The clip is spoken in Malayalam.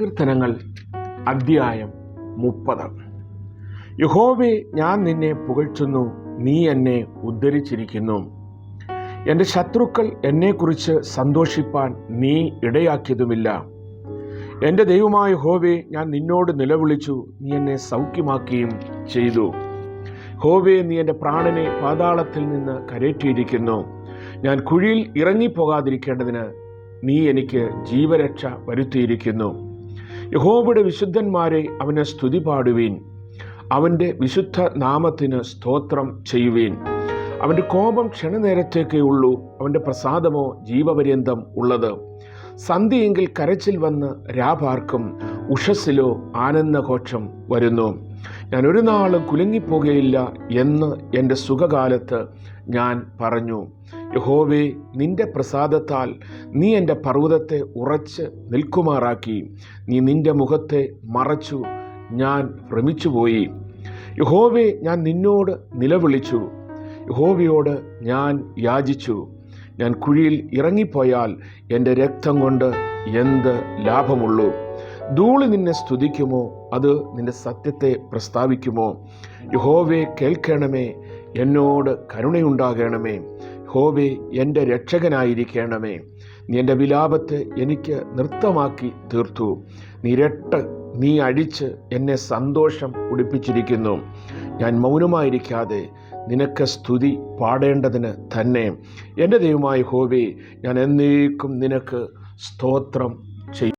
കീർത്തനങ്ങൾ അധ്യായം മുപ്പത്. യഹോവേ ഞാൻ നിന്നെ പുകഴ്ത്തുന്നു നീ എന്നെ ഉദ്ധരിച്ചിരിക്കുന്നു. എന്റെ ശത്രുക്കൾ എന്നെക്കുറിച്ച് സന്തോഷിപ്പാൻ നീ ഇടയാക്കിയതുമില്ല. എന്റെ ദൈവമായ ഹോവേ ഞാൻ നിന്നോട് നിലവിളിച്ചു നീ എന്നെ സൗഖ്യമാക്കുകയും ചെയ്തു. ഹോവേ നീ എന്റെ പ്രാണനെ പാതാളത്തിൽ നിന്ന് കരേറ്റിയിരിക്കുന്നു. ഞാൻ കുഴിയിൽ ഇറങ്ങിപ്പോകാതിരിക്കേണ്ടതിന് നീ എനിക്ക് ജീവരക്ഷ വരുത്തിയിരിക്കുന്നു. യഹോബയുടെ വിശുദ്ധന്മാരെ അവനെ സ്തുതി പാടുവീൻ. അവന്റെ വിശുദ്ധ നാമത്തിന് സ്തോത്രം ചെയ്യുവീൻ. അവന്റെ കോപം ക്ഷണനേരത്തേക്കേ ഉള്ളൂ. അവന്റെ പ്രസാദമോ ജീവപര്യന്തം ഉള്ളത്. സന്ധ്യയെങ്കിൽ കരച്ചിൽ വന്ന് രാപാർക്കും. ഉഷസ്സിലോ ആനന്ദഘോഷം വരുന്നു. ഞാൻ ഒരു നാളും കുലുങ്ങിപ്പോകുകയില്ല എന്ന് എന്റെ സുഖകാലത്ത് ഞാൻ പറഞ്ഞു. യഹോവേ നിന്റെ പ്രസാദത്താൽ നീ എന്റെ പർവതത്തെ ഉറച്ച് നിൽക്കുമാറാക്കി. നീ നിന്റെ മുഖത്തെ മറച്ചു ഞാൻ ഭ്രമിച്ചുപോയി. യഹോവേ ഞാൻ നിന്നോട് നിലവിളിച്ചു. യഹോവയോട് ഞാൻ യാചിച്ചു. ഞാൻ കുഴിയിൽ ഇറങ്ങിപ്പോയാൽ എന്റെ രക്തം കൊണ്ട് എന്ത് ലാഭമുള്ളൂ? ധൂളി നിന്നെ സ്തുതിക്കുമോ? അത് നിന്റെ സത്യത്തെ പ്രസ്താവിക്കുമോ? യഹോവെ കേൾക്കണമേ. എന്നോട് കരുണയുണ്ടാകണമേ. യഹോവേ എന്റെ രക്ഷകനായിരിക്കണമേ. നീ എന്റെ വിലാപത്തെ എനിക്ക് നൃത്തമാക്കി തീർത്തു. നിരട്ട് നീ അഴിച്ച് എന്നെ സന്തോഷം ഉടിപ്പിച്ചിരിക്കുന്നു. ഞാൻ മൗനമായിരിക്കാതെ നിനക്ക് സ്തുതി പാടേണ്ടതിന് തന്നെ. എന്റെ ദൈവമായ ഹോബി ഞാൻ എന്നേക്കും നിനക്ക് സ്തോത്രം ചെയ്യും.